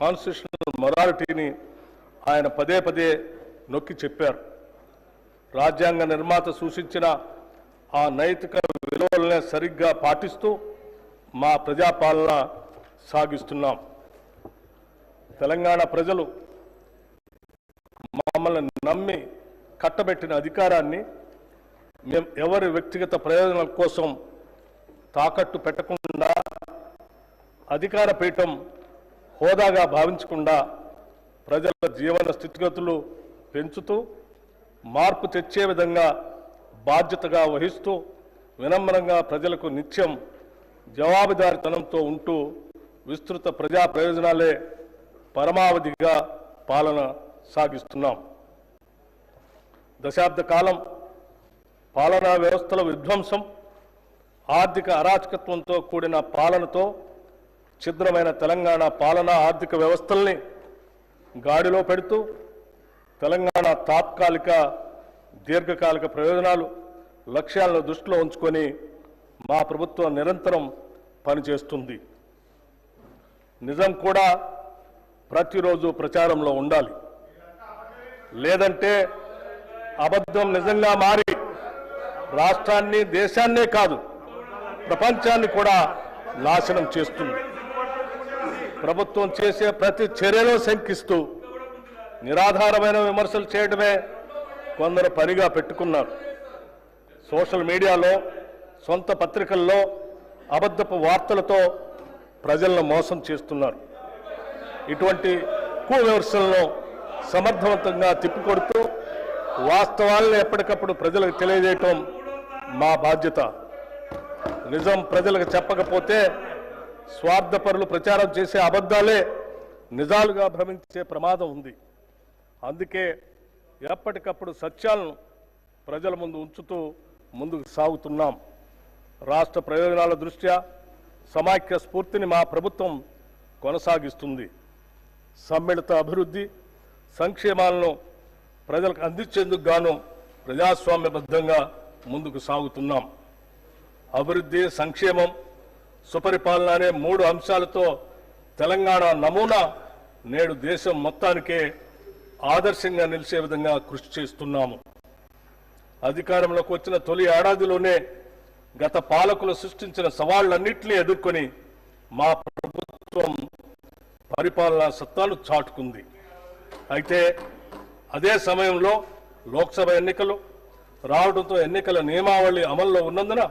Constitutional మొరాలిటీని ఆయన పదే పదే నొక్కి చెప్పారు. రాజ్యాంగ నిర్మాత సూచించిన ఆ నైతిక విలువలనే సరిగ్గా పాటిస్తూ మా ప్రజాపాలన సాగిస్తున్నాం. తెలంగాణ ప్రజలు మమ్మల్ని నమ్మి కట్టబెట్టిన అధికారాన్ని మేము ఎవరి వ్యక్తిగత ప్రయోజనాల కోసం తాకట్టు పెట్టకుండా అధికార పీఠం హోదాగా భావించకుండా ప్రజల జీవన స్థితిగతులు పెంచుతూ మార్పు తెచ్చే విధంగా బాధ్యతగా వహిస్తూ వినమ్రంగా ప్రజలకు నిత్యం జవాబుదారితనంతో ఉంటూ విస్తృత ప్రజా ప్రయోజనాలే పరమావధిగా పాలన సాగిస్తున్నాం. దశాబ్ద కాలం పాలనా వ్యవస్థల విధ్వంసం ఆర్థిక అరాచకత్వంతో కూడిన పాలనతో ఛిద్రమైన తెలంగాణ పాలన ఆర్థిక వ్యవస్థల్ని గాడిలో పెడుతూ తెలంగాణ తాత్కాలిక దీర్ఘకాలిక ప్రయోజనాలు లక్ష్యాలను దృష్టిలో ఉంచుకొని మా ప్రభుత్వం నిరంతరం పనిచేస్తుంది. నిజం కూడా ప్రతిరోజు ప్రచారంలో ఉండాలి. లేదంటే అబద్ధం నిజంగా మారి రాష్ట్రాన్ని దేశాన్నే కాదు ప్రపంచాన్ని కూడా నాశనం చేస్తుంది. ప్రభుత్వం చేసే ప్రతి చర్యలో శంకిస్తూ నిరాధారమైన విమర్శలు చేయడమే కొందరు పనిగా పెట్టుకున్నారు. సోషల్ మీడియాలో సొంత పత్రికల్లో అబద్ధపు వార్తలతో ప్రజలను మోసం చేస్తున్నారు. ఇటువంటి కువిమర్శలను సమర్థవంతంగా తిప్పికొడుతూ వాస్తవాలను ఎప్పటికప్పుడు ప్రజలకు తెలియజేయటం మా బాధ్యత. నిజం ప్రజలకు చెప్పకపోతే స్వార్థపరులు ప్రచారం చేసే అబద్ధాలే నిజాలుగా భ్రమించే ప్రమాదం ఉంది. అందుకే ఎప్పటికప్పుడు సత్యాలను ప్రజల ముందు ఉంచుతూ ముందుకు సాగుతున్నాం. రాష్ట్ర ప్రయోజనాల దృష్ట్యా సమాఖ్య స్ఫూర్తిని మా ప్రభుత్వం కొనసాగిస్తుంది. సమ్మిళిత అభివృద్ధి సంక్షేమాలను ప్రజలకు అందించేందుకు గాను ప్రజాస్వామ్యబద్ధంగా ముందుకు సాగుతున్నాం. అభివృద్ధి సంక్షేమం సుపరిపాలన అనే మూడు అంశాలతో తెలంగాణ నమూనా నేడు దేశం మొత్తానికే ఆదర్శంగా నిలిచే విధంగా కృషి చేస్తున్నాము. అధికారంలోకి వచ్చిన తొలి ఏడాదిలోనే గత పాలకులు సృష్టించిన సవాళ్ళన్నింటినీ ఎదుర్కొని మా ప్రభుత్వం పరిపాలనా సత్తాను చాటుకుంది. అయితే అదే సమయంలో లోక్సభ ఎన్నికలు రావడంతో ఎన్నికల నియమావళి అమల్లో ఉన్నందున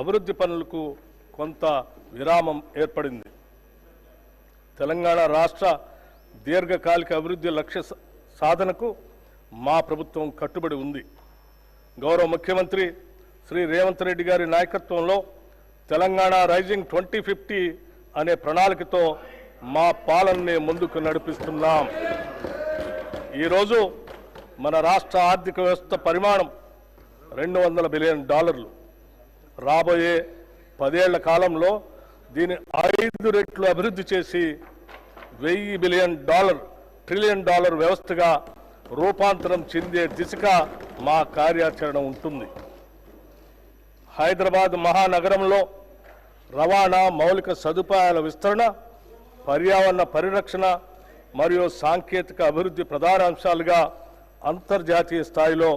అభివృద్ధి పనులకు కొంత విరామం ఏర్పడింది. తెలంగాణ రాష్ట్ర దీర్ఘకాలిక అభివృద్ధి లక్ష్య స- సాధనకు మా ప్రభుత్వం కట్టుబడి ఉంది. గౌరవ ముఖ్యమంత్రి శ్రీ రేవంత్ రెడ్డి గారి నాయకత్వంలో తెలంగాణ రైజింగ్ ట్వంటీ ఫిఫ్టీ అనే ప్రణాళికతో మా పాలనని ముందుకు నడిపిస్తున్నాం. ఈరోజు మన రాష్ట్ర ఆర్థిక వ్యవస్థ పరిమాణం రెండు వందల బిలియన్ డాలర్లు. రాబోయే పదేళ్ళ కాలంలో దీని ఐదు రెట్లు అభివృద్ధి చేసి వెయ్యి బిలియన్ డాలర్ ట్రిలియన్ డాలర్ వ్యవస్థగా రూపాంతరం చెందే దిశగా మా కార్యాచరణ ఉంటుంది. హైదరాబాద్ మహానగరంలో రవాణా మౌలిక సదుపాయాల విస్తరణ పర్యావరణ పరిరక్షణ మరియు సాంకేతిక అభివృద్ధి ప్రధాన అంశాలుగా అంతర్జాతీయ స్థాయిలో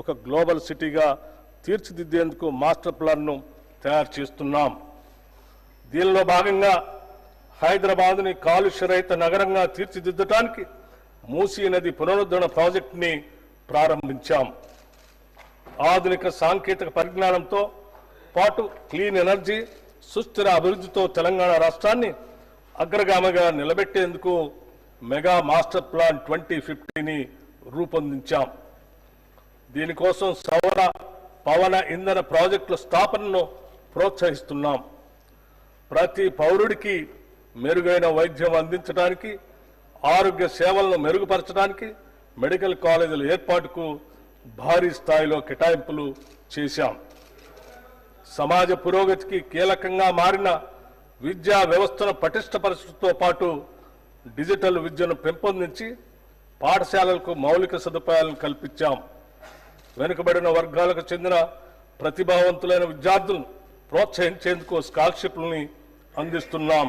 ఒక గ్లోబల్ సిటీగా తీర్చిదిద్దేందుకు మాస్టర్ ప్లాన్ను తయారు చేస్తున్నాం. దీనిలో భాగంగా హైదరాబాద్ని కాలుష్యరహిత నగరంగా తీర్చిదిద్దటానికి మూసీ నది పునరుద్ధరణ ప్రాజెక్టుని ప్రారంభించాం. ఆధునిక సాంకేతిక పరిజ్ఞానంతో పాటు క్లీన్ ఎనర్జీ సుస్థిర అభివృద్ధితో తెలంగాణ రాష్ట్రాన్ని అగ్రగామిగా నిలబెట్టేందుకు మెగా మాస్టర్ ప్లాన్ ట్వంటీ ఫిఫ్టీని రూపొందించాం. దీనికోసం సౌర పవన ఇంధన ప్రాజెక్టుల స్థాపనను ప్రోత్సహిస్తున్నాం. ప్రతి పౌరుడికి మెరుగైన వైద్యం అందించడానికి ఆరోగ్య సేవలను మెరుగుపరచడానికి మెడికల్ కాలేజీల ఏర్పాటుకు భారీ స్థాయిలో కేటాయింపులు చేశాం. సమాజ పురోగతికి కీలకంగా మారిన విద్యా వ్యవస్థను పటిష్టపరచడంతో పాటు డిజిటల్ విద్యను పెంపొందించి పాఠశాలలకు మౌలిక సదుపాయాలను కల్పించాం. వెనుకబడిన వర్గాలకు చెందిన ప్రతిభావంతులైన విద్యార్థులను ప్రోత్సహించేందుకు స్కాలర్షిప్లని అందిస్తున్నాం.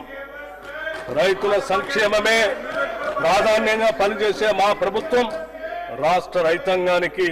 రైతుల సంక్షేమమే ప్రాధాన్యంగా పనిచేసే మా ప్రభుత్వం రాష్ట్ర రైతాంగానికి